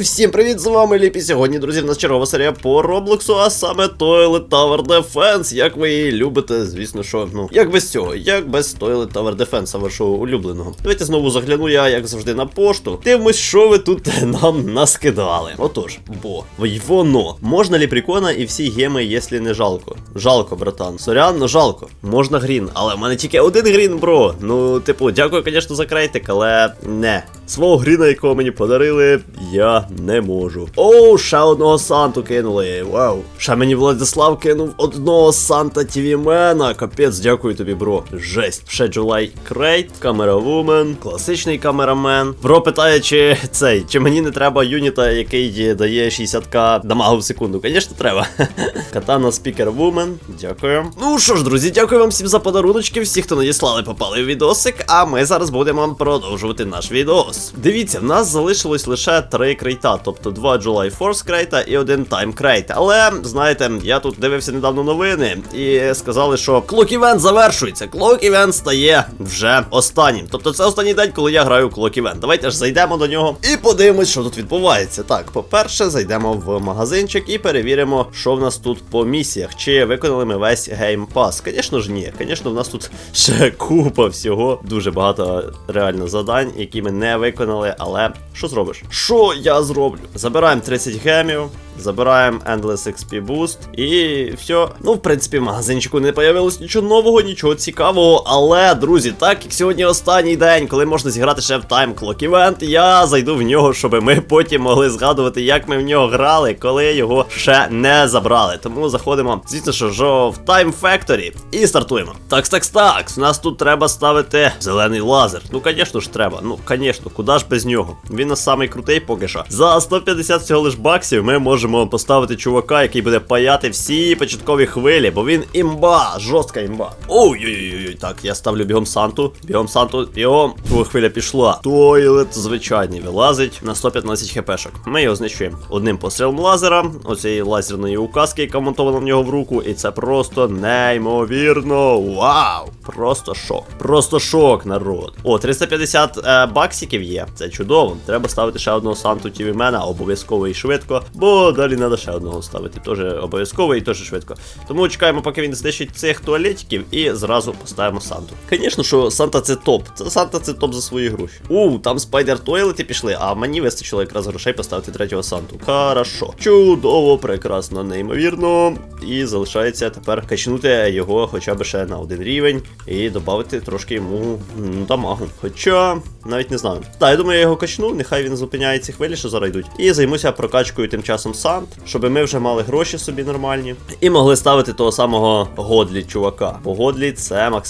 Всім привіт, з вами Ліпі. Сьогодні, друзі, в нас чергова серія по Роблоксу, а саме Toilet Tower Defense. Як ви її любите, звісно, що ну як без цього, як без Toilet Tower Defense, вашого улюбленого. Давайте знову загляну я, як завжди, на пошту. Дивимось, що ви тут нам наскидали. Отож, бо воно. Можна ліпрікона і всі геми, якщо не жалко. Жалко, братан. Сорян, жалко. Можна грін, але в мене тільки один грін, бро. Ну, типу, дякую, звісно, за крейтик, але не. Свого гріна, якого мені подарили, я не можу. Оу, ще одного Санту кинули. Вау. Ще мені Владислав кинув одного Санта Тівімена. Капець, дякую тобі, бро. Жесть. Ще Джулай Крейт, камера Вумен, класичний камерамен. Бро питає, чи цей, чи мені не треба юніта, який дає 60к дамагу в секунду. Звісно, треба. Катана Спікер Вумен. Дякую. Ну що ж, друзі, дякую вам всім за подаруночки. Всі, хто надіслали, попали в відосик. А ми зараз будемо продовжувати наш відос. Дивіться, в нас залишилось лише три крейта, тобто два July Force крейта і один Time крейт. Але знаєте, я тут дивився недавно новини і сказали, що Clock Event завершується. Clock Event стає вже останнім. Тобто це останній день, коли я граю Clock Event. Давайте ж зайдемо до нього і подивимось, що тут відбувається. Так, по-перше, зайдемо в магазинчик і перевіримо, що в нас тут по місіях. Чи виконали ми весь Pass. Звісно ж, ні. Звісно, в нас тут ще купа всього. Дуже багато реально задань, які ми не виконали. Але що зробиш? Що я зроблю? Забираємо 30 гемів. Забираємо Endless XP Boost і все. Ну, в принципі, в магазинчику не появилось нічого нового, нічого цікавого. Але, друзі, так як сьогодні останній день, коли можна зіграти ще в Time Clock Event, я зайду в нього, щоб ми потім могли згадувати, як ми в нього грали, коли його ще не забрали. Тому заходимо, звісно, що в Time Factory і стартуємо. Так, так, так. У нас тут треба ставити зелений лазер. Ну, звісно ж, треба. Ну, звісно, куди ж без нього? Він у нас самий крутий поки що. За 150 всього лиш баксів ми можемо можемо поставити чувака, який буде паяти всі початкові хвилі, бо він імба, жорстка імба. Ой-ой-ой, так, я ставлю бігом Санту. Бігом Санту, бігом. Друга хвиля пішла. Тойлет звичайний вилазить на 115 хпшок. Ми його знищуємо одним пострілом лазера, оцієї лазерної указки, яка монтована в нього в руку, і це просто неймовірно. Вау! Просто шок. Просто шок, народ. О, 350 е, баксиків є. Це чудово. Треба ставити ще одного Санту Тівімена, обов'язково і швидко. Бо далі треба ще одного ставити. Теж обов'язково і теж швидко. Тому чекаємо, поки він знищить цих туалетиків, і зразу поставимо Санту. Звісно, що Санта це топ. Санта це топ за свої гроші. У, там спайдер туалети пішли, а мені вистачило якраз грошей поставити третього Санту. Хорошо. Чудово, прекрасно, неймовірно. І залишається тепер качнути його хоча б ще на один рівень і додати трошки йому м, дамагу. Хоча навіть не знаю. Так, я думаю, я його качну, нехай він зупиняє ці хвилі, що зараз йдуть. І займуся прокачкою тим часом Сант, щоб ми вже мали гроші собі нормальні. І могли ставити того самого Годлі чувака. Бо Годлі це максимально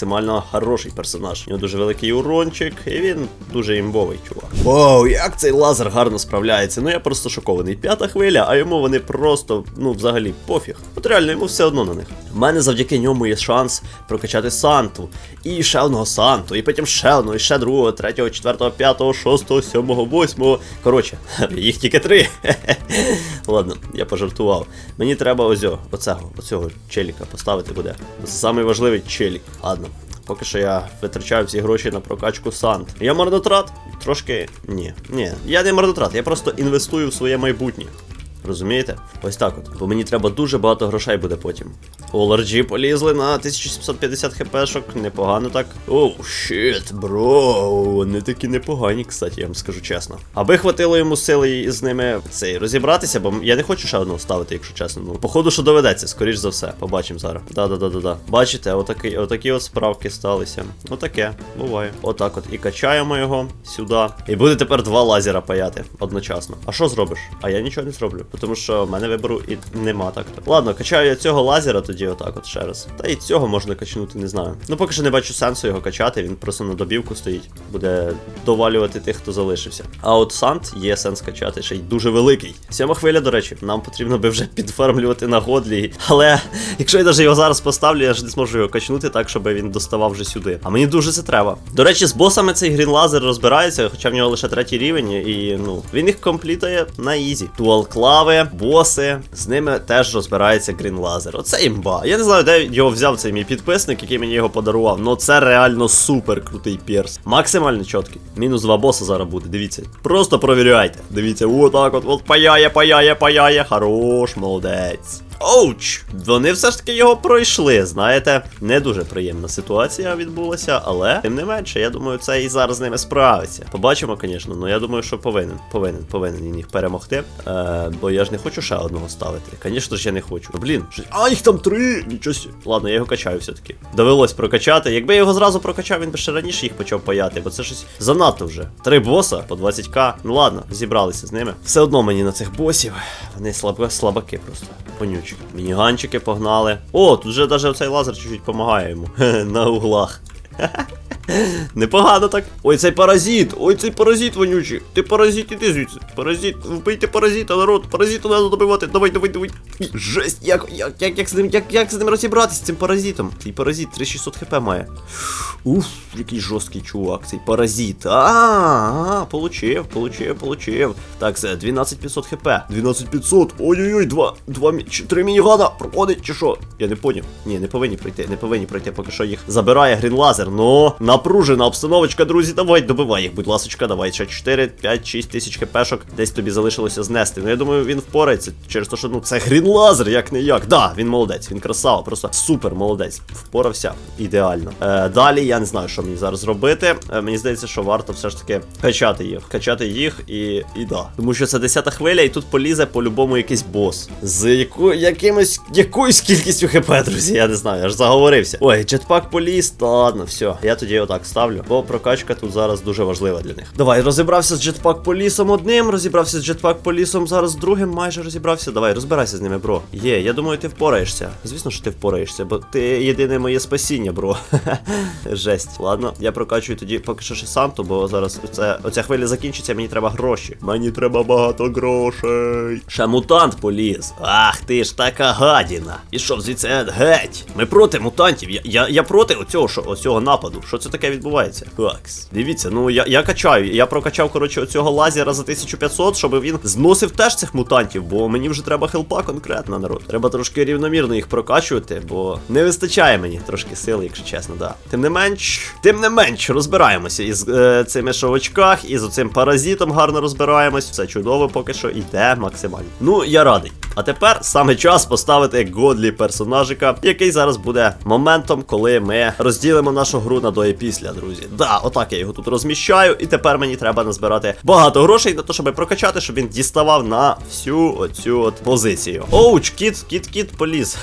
хороший персонаж. У нього дуже великий урончик, і він дуже імбовий чувак. Вау, як цей лазер гарно справляється. Ну я просто шокований. П'ята хвиля, а йому вони просто, ну, взагалі, пофіг. От реально, йому все одно на них. У мене завдяки ньому є шанс прокачати Санту. І ще одного Санту, і потім ще одного, і ще другого, третього, четвертого, п'ятого, шостого, сьомого, восьмого. Коротше, їх тільки три. Ладно, я пожартував. Мені треба ось оцього, оцього челіка поставити буде. Це самий важливий челік. Ладно. Поки що я витрачаю всі гроші на прокачку Сант. Я мордотрат? Трошки. Ні. Ні. Я не мордотрат, я просто інвестую в своє майбутнє. Розумієте? Ось так от. Бо мені треба дуже багато грошей буде потім. Оларджі полізли на 1750 хпшок, непогано так. Оу, щит, бро, вони такі непогані, кстати, я вам скажу чесно. Аби хватило йому сили з ними цей розібратися, бо я не хочу ще одного ставити, якщо чесно. Ну, походу, що доведеться, скоріш за все. Побачимо зараз. Да-да-да-да-да. Бачите, отакі, отакі от справки сталися. Отаке, буває. Отак от. І качаємо його сюди. І буде тепер два лазера паяти одночасно. А що зробиш? А я нічого не зроблю. Тому що в мене вибору і нема так-то. Ладно, качаю я цього лазера тоді отак от ще раз. Та і цього можна качнути, не знаю. Ну поки що не бачу сенсу його качати, він просто на добівку стоїть. Буде довалювати тих, хто залишився. А от Сант є сенс качати, ще й дуже великий. Сьома хвиля, до речі, нам потрібно би вже підфармлювати на годлі. Але якщо я навіть його зараз поставлю, я ж не зможу його качнути так, щоб він доставав вже сюди. А мені дуже це треба. До речі, з босами цей грін лазер розбирається, хоча в нього лише третій рівень, і ну він їх комплітує на ізі. Дуал клави лави, боси, з ними теж розбирається Грін Лазер. Оце імба. Я не знаю, де його взяв цей мій підписник, який мені його подарував. Ну це реально супер крутий перс. Максимально чіткий. Мінус два боса зараз буде. Дивіться. Просто провіряйте. Дивіться, отак от, от паяє, паяє, паяє. Хорош, молодець. Оуч! Вони все ж таки його пройшли. Знаєте, не дуже приємна ситуація відбулася, але тим не менше, я думаю, це і зараз з ними справиться. Побачимо, звісно, але я думаю, що повинен. Повинен, повинен їх перемогти. Е, бо я ж не хочу ще одного ставити. Звісно ж, я не хочу. Ну, блін, що... а їх там три! Нічого. Ладно, я його качаю все-таки. Довелось прокачати. Якби я його зразу прокачав, він би ще раніше їх почав паяти, бо це щось занадто вже. Три боса по 20к. Ну ладно, зібралися з ними. Все одно мені на цих босів. Вони слабо, слабаки просто. Понючі. Мініганчики погнали. О, тут вже навіть оцей лазер чуть-чуть допомагає йому. На углах. Непогано так. Ой, цей паразит! Ой, цей паразит вонючий! Ти паразит, іди звідси. Паразит, вбийте паразита, народ, паразиту треба добивати. Давай, давай, давай. Жесть, як, як, як, як з ним, як, як з ним розібратися з цим паразитом? Цей паразит 3600 хп має. Уф, який жорсткий чувак, цей паразит. А, а, получив, получив, получив. Так, це 12500 хп. 12500. Ой-ой-ой, два, два, мі- чи- три мінігана проходить чи що? Я не поняв. Ні, не повинні пройти, не повинні пройти, поки що їх забирає грінлазер. Ну, напружена обстановочка, друзі, давай, добивай їх, будь ласочка, давай. Ще 4, 5, 6 тисяч хпшок. Десь тобі залишилося знести. Ну я думаю, він впорається через те, що ну це грінлазер, як не як. Да, він молодець, він красава, просто супер молодець. Впорався ідеально. Е, далі я не знаю, що мені зараз робити. Е, мені здається, що варто все ж таки качати їх. Качати їх і. і да. Тому що це 10 хвиля, і тут полізе по-любому якийсь бос. З яко, якимось якоюсь кількістю хп, друзі. Я не знаю, я ж заговорився. Ой, джетпак поліз, та ладно, все. Я тоді отак ставлю, бо прокачка тут зараз дуже важлива для них. Давай, розібрався з джетпак полісом одним, розібрався з джетпак полісом зараз другим, майже розібрався. Давай, розбирайся з ними, бро. Є, я думаю, ти впораєшся. Звісно, що ти впораєшся, бо ти єдине моє спасіння, бро. Жесть. Ладно, я прокачую тоді поки що то бо зараз оце, оця хвиля закінчиться, мені треба гроші. Мені треба багато грошей. Ще мутант поліз. Ах ти ж така гадіна. Ішов звідси геть. Ми проти мутантів. Я, я, я проти оцього, що, оцього нападу. Що це таке відбувається? Такс. Дивіться, ну я, я качаю. Я прокачав, коротше, оцього лазера за 1500, щоб він зносив теж цих мутантів, бо мені вже треба хелпа конкретно, народ. Треба трошки рівномірно їх прокачувати, бо не вистачає мені трошки сили, якщо чесно, да. Тим не менш, тим не менш, розбираємося із е, цими шовочках, із оцим паразитом гарно розбираємось. Все чудово поки що йде максимально. Ну, я радий. А тепер саме час поставити годлі персонажика, який зараз буде моментом, коли ми розділимо нашу гру на до і після, друзі. Да, отак я його тут розміщаю, і тепер мені треба назбирати багато грошей на те, щоб прокачати, щоб він діставав на всю оцю от позицію. Оуч, кіт, кіт, кіт поліз.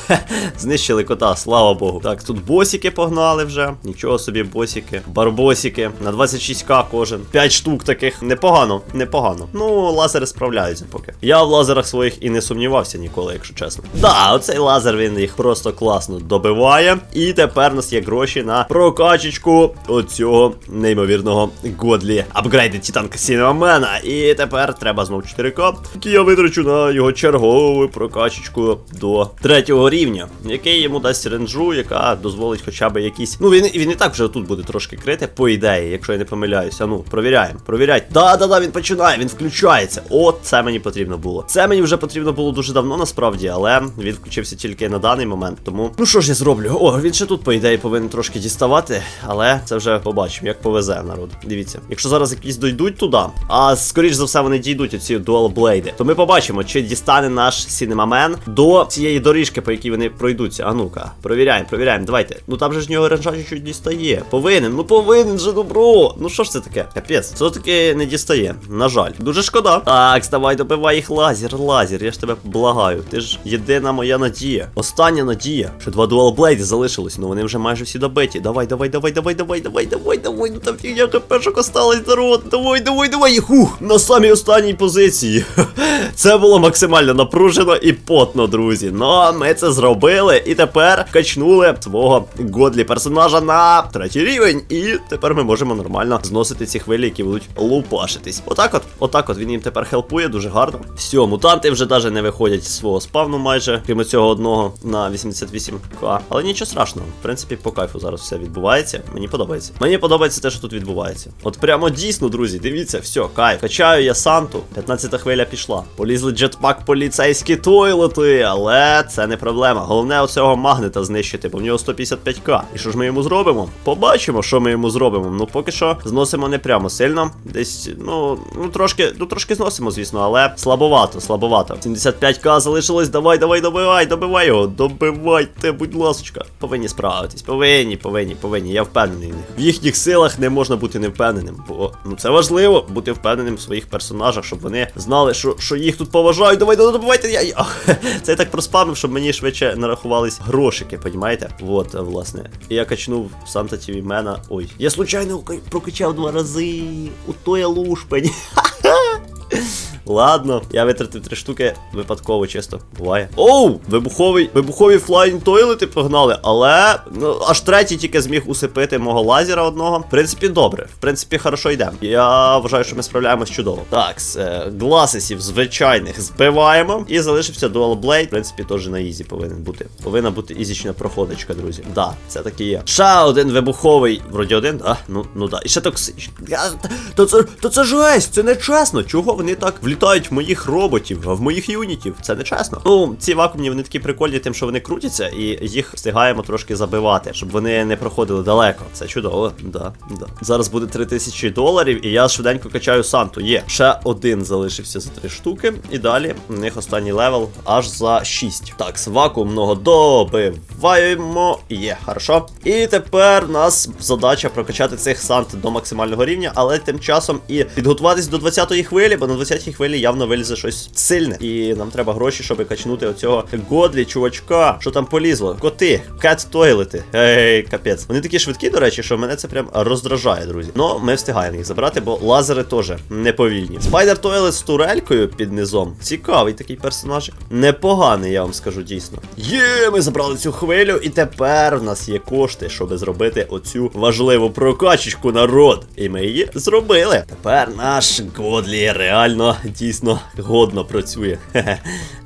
Знищили кота, слава Богу. Так, тут босики погнали вже. Нічого собі, босики, барбосики. На 26к кожен. 5 штук таких. Непогано, непогано. Ну, лазери справляються поки. Я в лазерах своїх і не сумнівався ніколи, якщо чесно. Да, оцей лазер він їх просто класно добиває. І тепер у нас є гроші на прокачечку оцього неймовірного Годлі апгрейди Титанка Сінемена. І тепер треба знов 4К, які я витрачу на його чергову прокачечку до третього рівня, який йому дасть ренджу, яка дозволить хоча б якісь. Ну, він, він і так вже тут буде трошки крити, по ідеї, якщо я не помиляюся. Ну, провіряємо, провіряйте. Да-да-да, він починає, він включається. От це мені потрібно було. Це мені вже потрібно було дуже давно, насправді, але він включився тільки на даний момент. Тому, ну що ж я зроблю? О, він ще тут, по ідеї, повинен трошки діставати, але це вже побачимо, як повезе народ. Дивіться, якщо зараз якісь дойдуть туди, а скоріш за все вони дійдуть оці дуалблейди, то ми побачимо, чи дістане наш Сінемамен до цієї доріжки, по якій вони пройдуться. А ну-ка, провіряємо, провіряємо. Давайте. Ну там же ж нього ренжа чуть дістає. Повинен, ну повинен же, добро. Ну що ж це таке? Капець, це таки не дістає. На жаль, дуже шкода. Так, давай, добивай їх лазер, лазер. Я ж тебе благаю. Ти ж єдина моя надія. Остання надія. Ще два дуалблейди залишилось, ну вони вже майже всі добиті. Давай, давай, давай, давай, давай, давай, давай, давай. Ну там фігня хпшок осталось, народ. Давай, давай, давай. Хух, на самій останній позиції. Це було максимально напружено і потно, друзі. Ну, ми це зробили. І тепер качнули свого годлі персонажа на третій рівень. І тепер ми можемо нормально зносити ці хвилі, які будуть лупашитись. Отак от, отак от він їм тепер хелпує дуже гарно. Все, мутанти вже навіть не виходять. Виходять з свого спавну майже, крім цього одного на 88к. Але нічого страшного. В принципі, по кайфу зараз все відбувається. Мені подобається. Мені подобається те, що тут відбувається. От прямо дійсно, друзі, дивіться, все, кайф. Качаю я Санту. 15 хвиля пішла. Полізли джетпак поліцейські тойлети, але це не проблема. Головне оцього магнета знищити, бо в нього 155к. І що ж ми йому зробимо? Побачимо, що ми йому зробимо. Ну поки що зносимо не прямо сильно. Десь, ну, ну трошки, ну трошки зносимо, звісно, але слабовато, слабовато. 75к залишилось. Давай, давай, добивай, добивай його. Добивайте, будь ласочка. Повинні справитись. Повинні, повинні, повинні. Я впевнений в їхніх силах не можна бути невпевненим. Бо ну це важливо бути впевненим в своїх персонажах, щоб вони знали, що, що їх тут поважають. Давай, добивайте. Я, я. Це я так проспамив, щоб мені швидше нарахувались грошики, понімаєте? Вот, е, власне. І я качнув Санта Тіві Мена. Ой, я случайно прокачав два рази. У той лушпень. Ладно, я витратив три штуки випадково, чисто. Буває. Оу! Вибуховий, вибухові флайн тойлети погнали, але ну, аж третій тільки зміг усипити мого лазера одного. В принципі, добре. В принципі, хорошо йдемо. Я вважаю, що ми справляємось чудово. Так, е, гласисів звичайних збиваємо. І залишився Dual Blade. В принципі, теж на ізі повинен бути. Повинна бути ізічна проходочка, друзі. Да, це таки є. Ще один вибуховий. Вроді один, да? Ну, ну да. І ще токсичний. Я- То це, то це жесть, це не чесно. Чого вони так влітають в моїх роботів, в моїх юнітів? Це не чесно. Ну, ці вакуумні вони такі прикольні, тим, що вони крутяться, і їх встигаємо трошки забивати, щоб вони не проходили далеко. Це чудово. Да, да. Зараз буде 3000 доларів, і я швиденько качаю Санту. Є. Ще один залишився за три штуки. І далі у них останній левел аж за 6. Так, з вакуумного добиваємо. Є, хорошо. І тепер у нас задача прокачати цих сант до максимального рівня, але тим часом і підготуватись до 20-ї хвилі, бо на 20-й хвилі явно вилізе щось сильне. І нам треба гроші, щоб качнути оцього годлі, чувачка. Що там полізло? Коти, кет тойлети. Ей, капець. Вони такі швидкі, до речі, що мене це прям роздражає, друзі. Ну, ми встигаємо їх забрати, бо лазери теж неповільні. Спайдер Тойлет з турелькою під низом. Цікавий такий персонаж. Непоганий, я вам скажу дійсно. Є, ми забрали цю хвилю, і тепер в нас є кошти, щоб зробити оцю важливу прокачечку народ. І ми її зробили. Тепер наш Годлі реально дійсно годно працює.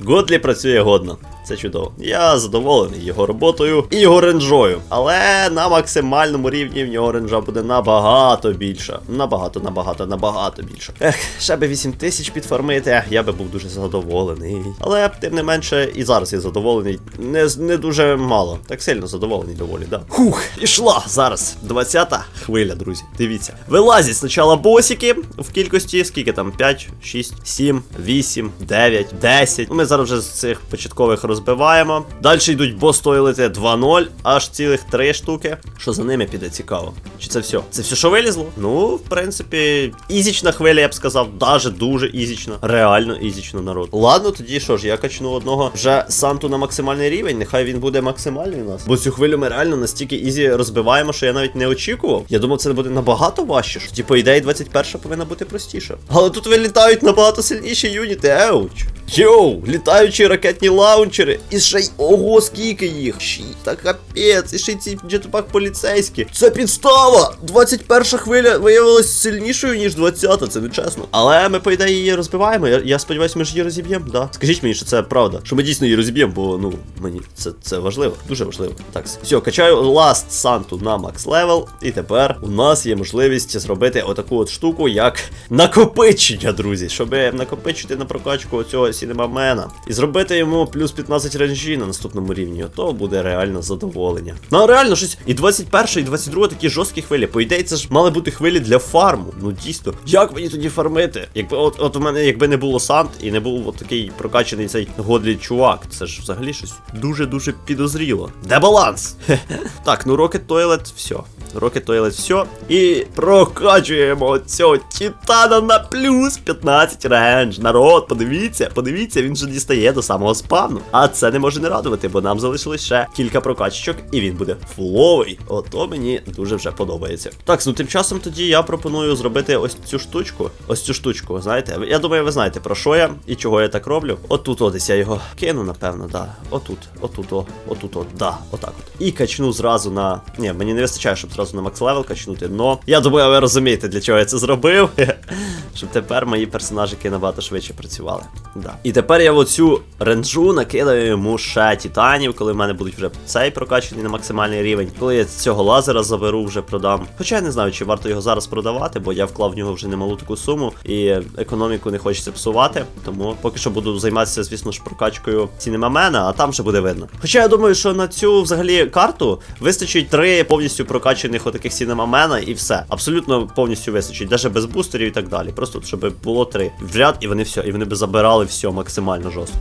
Годлі працює годно. Це чудово. Я задоволений його роботою і його ренжою. Але на максимальному рівні в нього ренжа буде набагато більша. Набагато, набагато, набагато більше. Ех, ще би 8 тисяч підфармити, я би був дуже задоволений. Але тим не менше, і зараз я задоволений. Не, не дуже мало. Так сильно задоволений доволі, да. Хух, ішла зараз. 20-та хвиля, друзі. Дивіться. Вилазять спочатку босики в кількості, скільки там? 5, 6, 7, 8, 9, 10. Ну, Ми зараз вже з цих початкових розбиваємо. Далі йдуть бос тойлети 2-0, аж цілих 3 штуки. Що за ними піде цікаво? Чи це все? Це все, що вилізло? Ну, в принципі, ізічна хвиля, я б сказав, даже дуже ізічна. Реально ізічна народ. Ладно, тоді що ж, я качну одного вже Санту на максимальний рівень. Нехай він буде максимальний у нас. Бо цю хвилю ми реально настільки ізі розбиваємо, що я навіть не очікував. Я думав, це буде набагато важче. Що, Типу, ідея 21 повинна бути простіша. Але тут вилітають набагато сильніші юніти. Еуч. Йоу, літаючі ракетні лаунчери. І ще й ого, скільки їх. Ші, та капець, і ще й ці джетпак поліцейські. Це підстава! 21 хвиля виявилась сильнішою, ніж 20-та, це не чесно. Але ми, по ідеї, її розбиваємо. Я, я сподіваюся, ми ж її розіб'ємо, да. Скажіть мені, що це правда. Що ми дійсно її розіб'ємо, бо ну мені це, це важливо, дуже важливо. Так, все, качаю Last Санту на макс левел. І тепер у нас є можливість зробити отаку от штуку, як накопичення, друзі. Щоб накопичити на прокачку цього сінемамена. І зробити йому плюс 15 ренжі на наступному рівні. Ото буде реально задоволення. Ну реально щось. І 21 і 22 такі жорсткі хвилі. По ідеї, це ж мали бути хвилі для фарму. Ну дійсно. Як мені тоді фармити? Якби от, от у мене, якби не було Сант і не був от такий прокачаний цей годлі чувак, це ж взагалі щось дуже-дуже підозріло. Де баланс? так, ну Rocket Toilet, все. Rocket Toilet, все. І прокачуємо цього титана на плюс 15 рендж. Народ, подивіться, подивіться, він же дістає до самого спавну. А це не може не радувати, бо нам залишилось ще кілька прокачечок, і він буде фуловий. Ото мені дуже вже подобається. Так, ну тим часом тоді я пропоную зробити ось цю штучку. Ось цю штучку, знаєте. Я думаю, ви знаєте про що я і чого я так роблю. Отут о, десь я його кину, напевно, да. Отут, отут, о, отут, о, да, отак от. І качну зразу на. Ні, мені не вистачає, щоб зразу на макс левел качнути, но я думаю, ви розумієте, для чого я це зробив. Щоб тепер мої персонажики набагато швидше працювали. Да. І тепер я оцю ренджу накидаю йому ще титанів, коли в мене будуть вже цей прокачаний на максимальний рівень. Коли я цього лазера заберу, вже продам. Хоча я не знаю, чи варто його зараз продавати, бо я вклав в нього вже немалу таку суму, і економіку не хочеться псувати. Тому поки що буду займатися, звісно ж, прокачкою цінемамена, а там вже буде видно. Хоча я думаю, що на цю взагалі карту вистачить три повністю прокачаних отаких цінемамена і все. Абсолютно повністю вистачить, навіть без бустерів і так далі. Просто щоб було три в ряд, і вони все, і вони би забирали все максимально жорстко.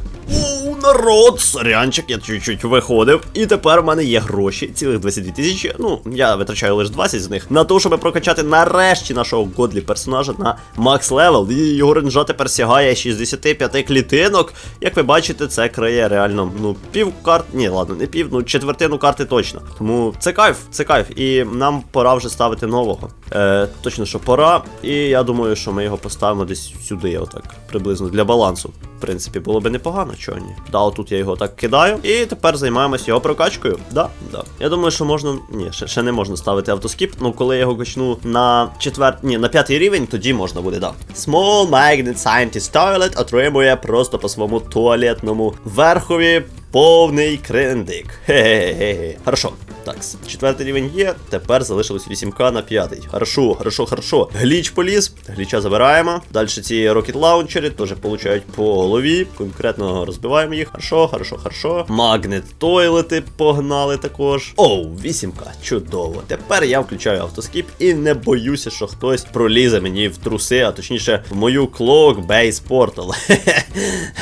Народ, сорянчик, я чуть-чуть виходив. І тепер в мене є гроші, цілих 22 тисячі. Ну, я витрачаю лише 20 з них на те, щоб прокачати нарешті нашого годлі персонажа на макс левел. І його ренжа тепер сягає 65 клітинок. Як ви бачите, це криє реально, ну, пів карт. Ні, ладно, не пів, ну четвертину карти точно. Тому це кайф, це кайф. І нам пора вже ставити нового. Е, Точно, що пора. І я думаю, що ми його поставимо десь сюди, отак, приблизно для балансу. В принципі, було би непогано, чого ні. Да, отут я його так кидаю. І тепер займаємось його прокачкою. Да, да. Я думаю, що можна. Ні, ще, ще не можна ставити автоскіп. Ну, коли я його качну на четвер... Ні, на п'ятий рівень, тоді можна буде, да. Small Magnet Scientist Toilet отримує просто по своєму туалетному верхові повний крендик. Хе-хе-хе. Хорошо. Так, четвертий рівень є. Тепер залишилось 8к на п'ятий. Хорошо, хорошо, хорошо. Гліч поліз. Гліча забираємо. Далі ці рокет лаунчери теж получають по голові. Конкретно розбиваємо їх. Хорошо, хорошо, хорошо. Магнет тойлети погнали також. Оу, 8к. Чудово. Тепер я включаю автоскіп і не боюся, що хтось пролізе мені в труси, а точніше в мою клок бейс портал.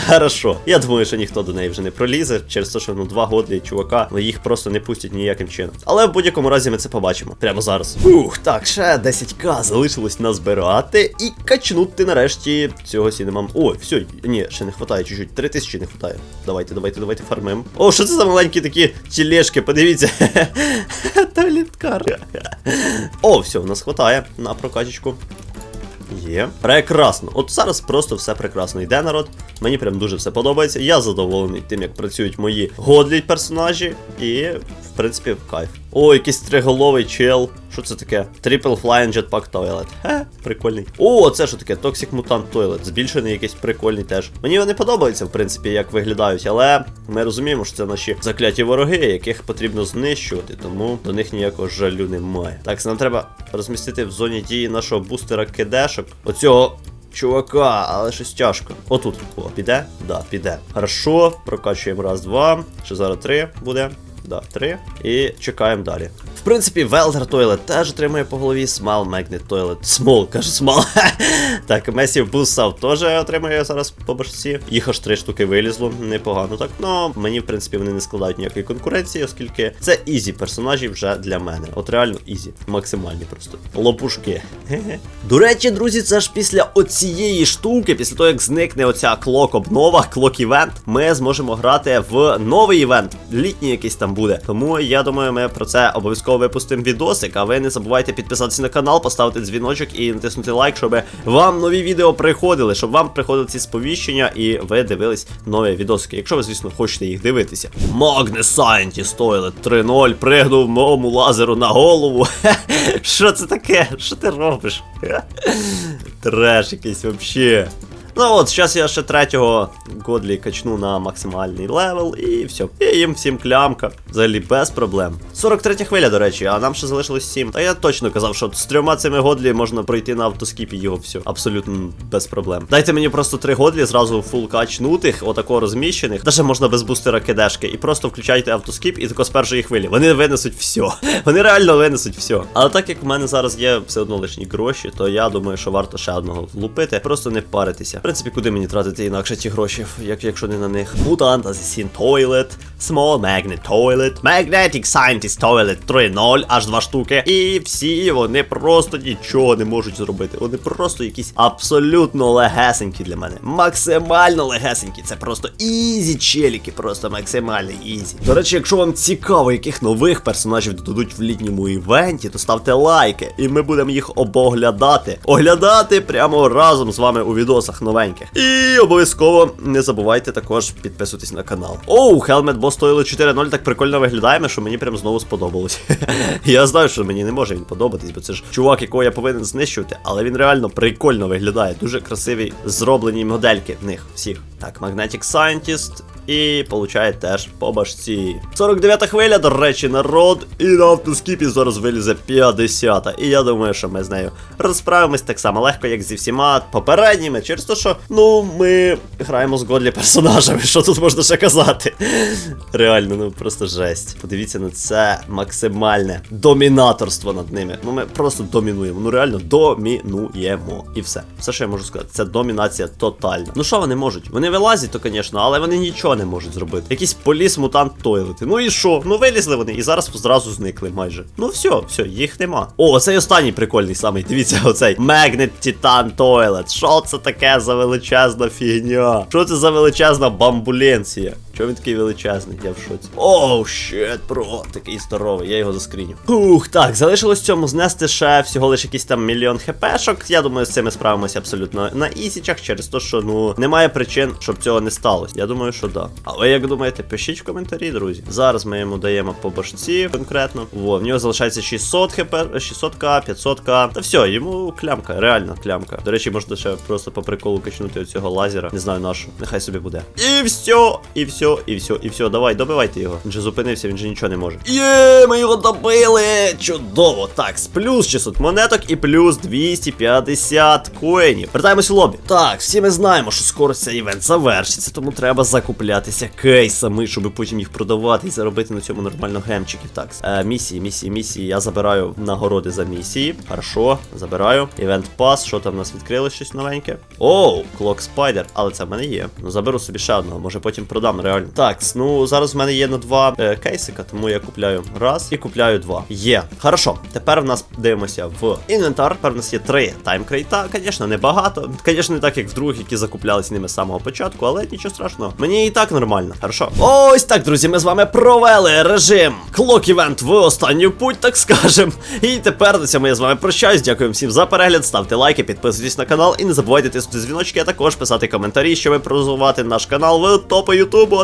Хорошо. Я думаю, що ніхто до неї вже не пролізе через те, що ну два годлі чувака, але їх просто не пустять ніяким чином. Але в будь-якому разі ми це побачимо прямо зараз. Ух, так, ще 10к залишилось назбирати і качнути нарешті цього сінемам. Ой, все, ні, ще не хватає чуть-чуть. 3000 не хватає. Давайте, давайте, давайте фармим. О, що це за маленькі такі тілешки, подивіться. Туалеткар. О, все, в нас хватає на прокачечку. Є. Прекрасно. От зараз просто все прекрасно йде, народ. Мені прям дуже все подобається. Я задоволений тим, як працюють мої годлі персонажі. І, в принципі, кайф. О, якийсь триголовий чел. Що це таке? Triple Flying Jetpack Toilet. Хе, прикольний. О, це що таке? Toxic Mutant Toilet. Збільшений якийсь прикольний теж. Мені вони подобаються, в принципі, як виглядають, але ми розуміємо, що це наші закляті вороги, яких потрібно знищувати, тому до них ніякого жалю немає. Так, нам треба розмістити в зоні дії нашого бустера кидешок. Оцього. Чувака, але щось тяжко. Отут. О, піде? Да, піде. Хорошо, прокачуємо раз, два. Ще зараз три буде. Да, три. І чекаємо далі. Принципі, Велдер Toilet теж отримує по голові. Small Magnet Toilet. Small, кажу, Small. так, Massive Boost South теж отримує зараз по башці. Їх аж три штуки вилізло. Непогано так. Ну, мені, в принципі, вони не складають ніякої конкуренції, оскільки це ізі персонажі вже для мене. От реально ізі. Максимальні просто. Лопушки. До речі, друзі, це ж після оцієї штуки, після того, як зникне оця клок обнова, клок івент, ми зможемо грати в новий івент. Літній якийсь там буде. Тому я думаю, ми про це обов'язково випустимо відосик. А ви не забувайте підписатися на канал, поставити дзвіночок і натиснути лайк, щоб вам нові відео приходили, щоб вам приходили ці сповіщення і ви дивились нові відосики. Якщо ви, звісно, хочете їх дивитися. Магне Scientist Toilet 3.0 пригнув моєму лазеру на голову. Що це таке? Що ти робиш? Треш якийсь вообще. Ну от, зараз я ще третього Годлі качну на максимальний левел і все. І їм всім клямка. Взагалі без проблем. 43 хвиля, до речі, а нам ще залишилось 7. Та я точно казав, що з трьома цими годлі можна пройти на автоскіпі його все. Абсолютно без проблем. Дайте мені просто три годлі, зразу фул качнутих, отако розміщених. Даже можна без бустера кидешки. І просто включайте автоскіп і тако з першої хвилі. Вони винесуть все. Вони реально винесуть все. Але так як в мене зараз є все одно лишні гроші, то я думаю, що варто ще одного влупити. Просто не паритися. Принципі, куди мені тратити інакше ті гроші, як якщо не на них. Mutant Assassin Toilet, Small Magnet Toilet, Magnetic Scientist Toilet 3.0, аж два штуки. І всі вони просто нічого не можуть зробити. Вони просто якісь абсолютно легесенькі для мене. Максимально легесенькі. Це просто ізі челіки, просто максимально ізі. До речі, якщо вам цікаво, яких нових персонажів додадуть в літньому івенті, то ставте лайки, і ми будемо їх обоглядати. Оглядати прямо разом з вами у відосах новеньких. І обов'язково не забувайте також підписуватись на канал. Оу, Helmet Boss стоїло 4.0 так прикольно виглядає, що мені прям знову сподобалось. я знаю, що мені не може він подобатись, бо це ж чувак, якого я повинен знищувати, але він реально прикольно виглядає. Дуже красиві зроблені модельки в них всіх. Так, Magnetic Scientist. І получає теж по башці. 49 хвиля, до речі, народ. І на автоскіпі зараз вилізе 50-та. І я думаю, що ми з нею розправимось так само легко, як зі всіма попередніми. Через те, що ну ми граємо з годлі персонажами. Що тут можна ще казати? Реально, ну просто жесть. Подивіться на це максимальне домінаторство над ними. Ну ми просто домінуємо. Ну реально домінуємо. І все. Все, що я можу сказати, це домінація тотальна. Ну що вони можуть? Вони вилазять, то, звісно, але вони нічого не можуть зробити. Якийсь поліс мутант тойлети. Ну і що? Ну вилізли вони і зараз зразу зникли майже. Ну все, все, їх нема. О, цей останній прикольний самий. Дивіться, оцей Magnet Titan Toilet. Що це таке за величезна фігня? Що це за величезна бамбуленція? Чого він такий величезний? Я в шоці. Оу, щет, бро, такий здоровий, я його заскріню. Ух, так, залишилось цьому знести ще всього лише якийсь там мільйон хпшок. Я думаю, з цим справимося абсолютно на ізічах, через те, що ну немає причин, щоб цього не сталося. Я думаю, що да. А ви як думаєте, пишіть в коментарі, друзі. Зараз ми йому даємо по башці конкретно. Во, в нього залишається 600 хп, 600к, 500к. Та все, йому клямка, реально клямка. До речі, можна ще просто по приколу качнути цього лазера. Не знаю нашу. Нехай собі буде. І все, і все, і все, і все. Давай, добивайте його. Він же зупинився, він же нічого не може. Є, ми його добили! Чудово! Так, з плюс 600 монеток і плюс 250 коїнів. Вертаємось у лобі. Так, всі ми знаємо, що скоро цей івент завершиться, тому треба закуплятися кейсами, щоб потім їх продавати і заробити на цьому нормально гемчиків. Так, е, місії, місії, місії. Я забираю нагороди за місії. Хорошо, забираю. Івент пас. Що там в нас відкрилось щось новеньке? Оу, Клок Спайдер, але це в мене є. Ну заберу собі ще одного, може потім продам реально. Так, ну зараз в мене є на два е, кейсика, тому я купляю раз і купляю два. Є. Хорошо. Тепер в нас дивимося в інвентар. Тепер в нас є три таймкрейта. Звісно, небагато. Звісно, не так, як в других, які закуплялись ними з самого початку, але нічого страшного. Мені і так нормально. Хорошо. Ось так, друзі, ми з вами провели режим Клок Івент в останню путь, так скажем. І тепер на цьому я з вами прощаюсь. Дякую всім за перегляд. Ставте лайки, підписуйтесь на канал і не забувайте тиснути дзвіночки, а також писати коментарі, щоб просувати наш канал в топи Ютубу.